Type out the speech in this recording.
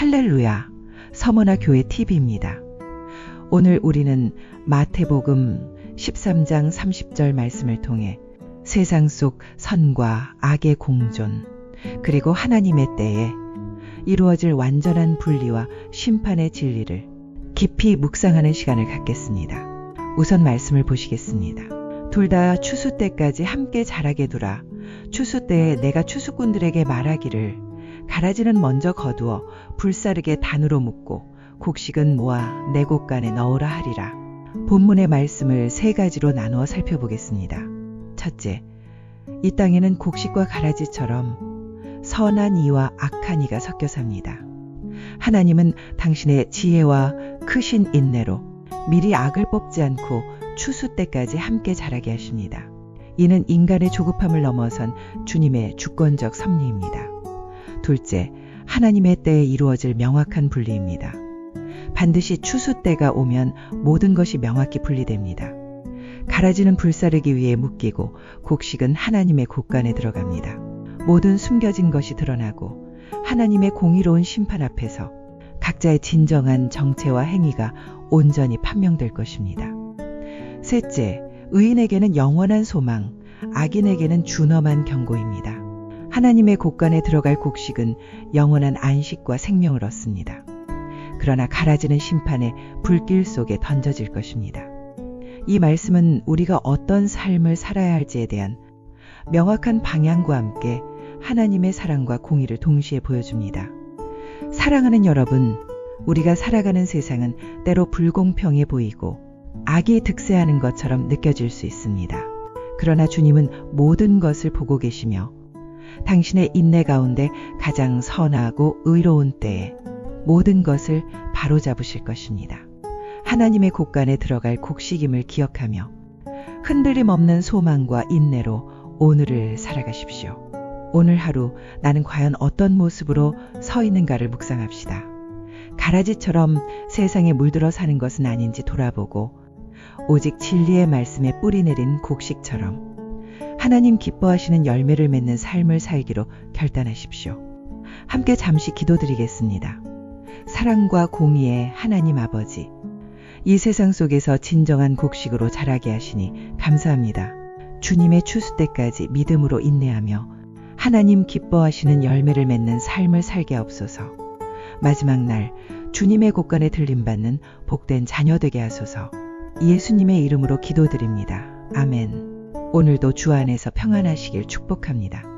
할렐루야. 서머나 교회 TV입니다. 오늘 우리는 마태복음 13장 30절 말씀을 통해 세상 속 선과 악의 공존, 그리고 하나님의 때에 이루어질 완전한 분리와 심판의 진리를 깊이 묵상하는 시간을 갖겠습니다. 우선 말씀을 보시겠습니다. 둘 다 추수 때까지 함께 자라게 두라. 추수 때에 내가 추수꾼들에게 말하기를 가라지는 먼저 거두어 불사르게 단으로 묶고 곡식은 모아 내 곳간에 넣으라 하리라. 본문의 말씀을 세 가지로 나누어 살펴보겠습니다. 첫째, 이 땅에는 곡식과 가라지처럼 선한 이와 악한 이가 섞여 삽니다. 하나님은 당신의 지혜와 크신 인내로 미리 악을 뽑지 않고 추수 때까지 함께 자라게 하십니다. 이는 인간의 조급함을 넘어선 주님의 주권적 섭리입니다. 둘째, 하나님의 때에 이루어질 명확한 분리입니다. 반드시 추수 때가 오면 모든 것이 명확히 분리됩니다. 가라지는 불사르기 위해 묶이고 곡식은 하나님의 곳간에 들어갑니다. 모든 숨겨진 것이 드러나고 하나님의 공의로운 심판 앞에서 각자의 진정한 정체와 행위가 온전히 판명될 것입니다. 셋째, 의인에게는 영원한 소망, 악인에게는 준엄한 경고입니다. 하나님의 곳간에 들어갈 곡식은 영원한 안식과 생명을 얻습니다. 그러나 가라지는 심판의 불길 속에 던져질 것입니다. 이 말씀은 우리가 어떤 삶을 살아야 할지에 대한 명확한 방향과 함께 하나님의 사랑과 공의를 동시에 보여줍니다. 사랑하는 여러분, 우리가 살아가는 세상은 때로 불공평해 보이고 악이 득세하는 것처럼 느껴질 수 있습니다. 그러나 주님은 모든 것을 보고 계시며 당신의 인내 가운데 가장 선하고 의로운 때에 모든 것을 바로잡으실 것입니다. 하나님의 곳간에 들어갈 곡식임을 기억하며 흔들림 없는 소망과 인내로 오늘을 살아가십시오. 오늘 하루 나는 과연 어떤 모습으로 서 있는가를 묵상합시다. 가라지처럼 세상에 물들어 사는 것은 아닌지 돌아보고 오직 진리의 말씀에 뿌리 내린 곡식처럼 하나님 기뻐하시는 열매를 맺는 삶을 살기로 결단하십시오. 함께 잠시 기도드리겠습니다. 사랑과 공의의 하나님 아버지, 이 세상 속에서 진정한 곡식으로 자라게 하시니 감사합니다. 주님의 추수 때까지 믿음으로 인내하며 하나님 기뻐하시는 열매를 맺는 삶을 살게 없소서. 마지막 날 주님의 곳간에 들림받는 복된 자녀 되게 하소서. 예수님의 이름으로 기도드립니다. 아멘. 오늘도 주 안에서 평안하시길 축복합니다.